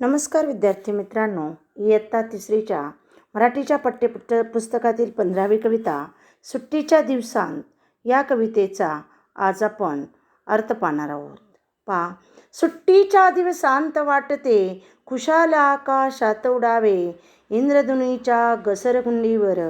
नमस्कार विद्यार्थी मित्रांनो इयत्ता तिसरीच्या मराठीच्या पाठ्यपुट पुस्तकातील पंधरावी कविता सुट्टीच्या दिवसांत या कवितेचा आज आपण अर्थ पाहणार आहोत. पा सुट्टीच्या दिवसांत वाटते खुशाल आकाशात उडावे इंद्रधुनीच्या घसरगुंडीवर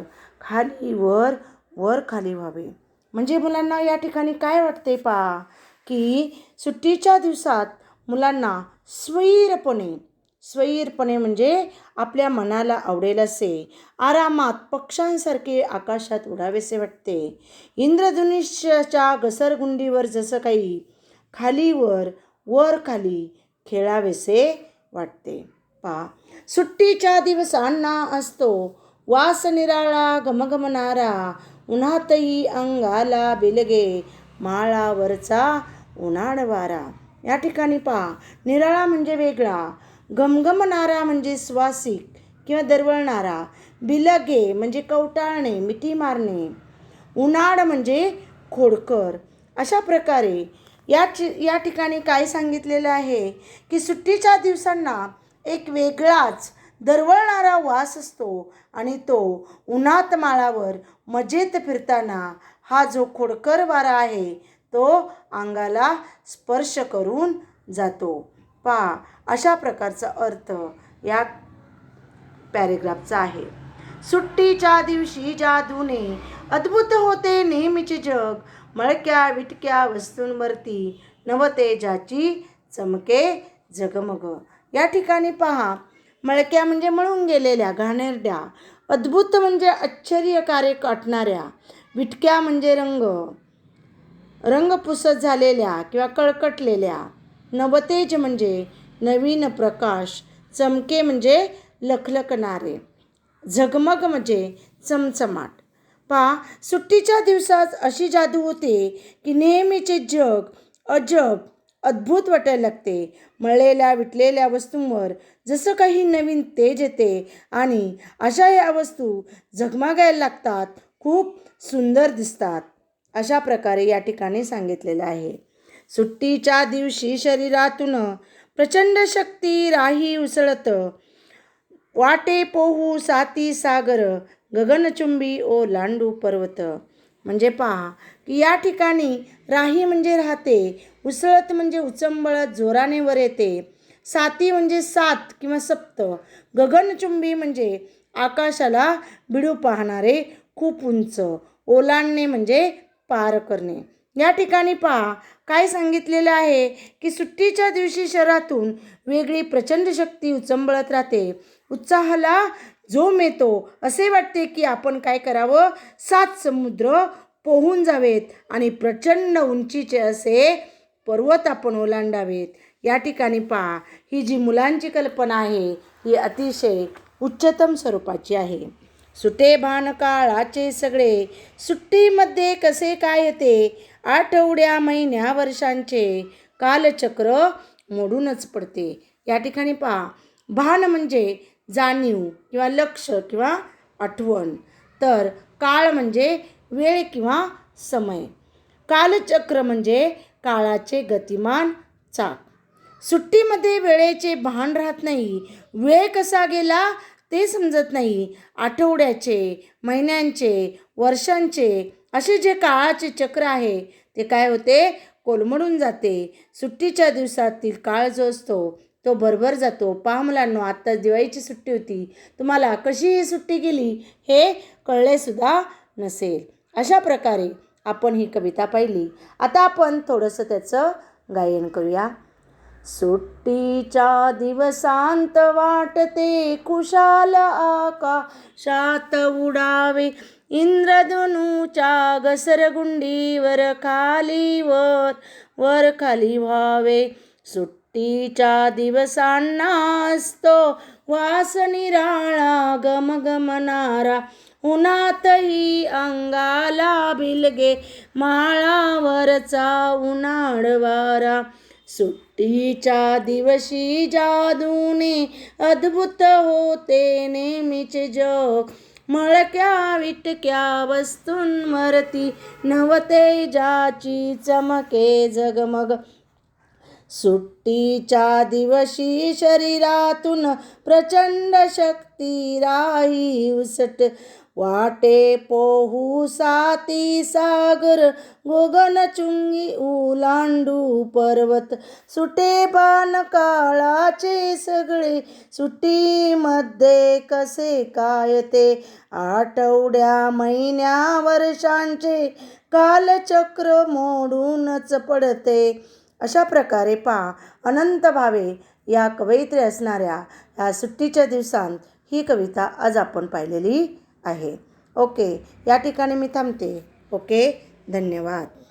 खाली वर वर खाली व्हावे. म्हणजे मुलांना या ठिकाणी काय वाटते पा की सुट्टीच्या दिवसात मुलांना स्वैरपणे स्वैरपणे म्हणजे आपल्या मनाला आवडेल असे. आरामात पक्ष्यांसारखे आकाशात उडावेसे वाटते. इंद्रधनुष्याच्या घसरगुंडीवर जसं काही खालीवर वर खाली खेळावेसे वाटते. पा सुट्टीच्या दिवसांना असतो. वास निराळा घमघमणारा उन्हातही अंगाला बिलगे माळावरचा उन्हाळ वारा या ठिकाणी पहा निराळा म्हणजे वेगळा. घमघमणारा म्हणजे स्वासिक किंवा दरवळणारा बिलगे म्हणजे कवटाळणे मिठी मारणे उन्हाळ म्हणजे खोडकर. अशा प्रकारे या चि या ठिकाणी काय सांगितलेलं आहे की सुट्टीच्या दिवसांना एक वेगळाच दरवळणारा वास असतो आणि तो उन्हात माळावर मजेत फिरताना हा जो खोडकर वारा आहे तो अंगाला स्पर्श करून जातो. पा. अशा प्रकारचा अर्थ या पॅरेग्राफचा आहे. सुट्टीच्या दिवशी जादूने अद्भुत होते नेहमीचे जग. मळक्या विटक्या वस्तूंवरती नवतेजाची चमके जगमग. या ठिकाणी पहा. मळक्या म्हणजे मळून गेलेल्या घाणेरड्या. अद्भुत म्हणजे आश्चर्यकार्य काटणाऱ्या. विटक्या म्हणजे रंग. रंग पुसत झालेल्या किंवा कळकटलेल्या. नवतेज म्हणजे नवीन प्रकाश चमके म्हणजे लखलखणारे. झगमग म्हणजे चमचमाट. पा सुट्टीच्या दिवसात अशी जादू होते की नेहमीचे जग अजब अद्भुत वाटायला लागते. मळलेल्या विटलेल्या वस्तूंवर जसं काही नवीन तेज येते आणि अशा या वस्तू झगमगायला लागतात खूप सुंदर दिसतात. अशा प्रकारे या ठिकाणी सांगितलेलं आहे. सुट्टीच्या दिवशी शरीरातून प्रचंड शक्ती राही उसळत. वाटे पोहू साती सागर गगनचुंबी ओ लांडू पर्वत. म्हणजे पहा की या ठिकाणी राही म्हणजे राहते उसळत म्हणजे उचंबळत जोराने वर येते. साती म्हणजे सात किंवा सप्त. गगनचुंबी म्हणजे आकाशाला बिडू पाहणारे खूप उंच. ओलांडणे म्हणजे पार करणे. या ठिकाणी पहा काय सांगितलेलं आहे की सुट्टीच्या दिवशी शहरातून वेगळी प्रचंड शक्ती उचंबळत राहते. उत्साहाला जोम येतो. असे वाटते की आपण काय करावं? सात समुद्र पोहून जावेत आणि प्रचंड उंचीचे असे पर्वत आपण ओलांडावेत. या ठिकाणी पहा ही जी मुलांची कल्पना आहे ही अतिशय उच्चतम स्वरूपाची आहे. सुटे भान काळाचे सगळे. सुट्टीमध्ये कसे काय येते? आठवड्या महिन्या वर्षांचे कालचक्र मोडूनच पडते. या ठिकाणी पहा. भान म्हणजे जाणीव किंवा लक्ष किंवा आठवण. तर काळ म्हणजे वेळ किंवा समय. कालचक्र म्हणजे काळाचे गतिमान चाक. सुट्टीमध्ये वेळेचे भान राहत नाही. वेळ कसा गेला? ते समजत नाही. आठवड्याचे महिन्यांचे वर्षांचे असे जे काळाचे चक्र आहे ते काय होते? कोलमडून जाते. सुट्टीच्या दिवसातील काळ जो असतो तो भरभर जातो. पहा मुलांनो आत्ता दिवाळीची सुट्टी होती. तुम्हाला कशी ही सुट्टी गेली हे कळलेसुद्धा नसेल. अशा प्रकारे आपण ही कविता पाहिली. आता आपण थोडंसं त्याचं गायन करूया. सुट्टीच्या दिवसांत वाटते कुशाल आकाशात उडावे. इंद्रधनुच्या घसरगुंडीवर खाली वर वर खाली व्हावे. सुट्टीच्या दिवसांना असतो वास निराळा गमगमणारा उन्हातही अंगाला बिलगे माळावरचा उन्हाळ वारा. सुट्टीच्या दिवशी जादूने अद्भुत होते नेहमीचे जग मळक्या विटक्या वस्तूंवरती नवतेजाची चमके जगमग. सुट्टीच्या दिवशी शरीरातून प्रचंड शक्ती राही उसट. वाटे पोहू साती सागर गोगन चुंगी उलांडू पर्वत. सुटे बाण काळाचे सगळे सुट्टीमध्ये कसे काय ते? आठवड्या महिन्या वर्षांचे कालचक्र मोडूनच पडते. अशा प्रकारे पा अनंत भावे या कवयित्री असणाऱ्या ह्या सुट्टीच्या दिवसांत ही कविता आज आपण पाहिलेली आहे. ओके. या ठिकाणी मी थांबते. ओके. धन्यवाद.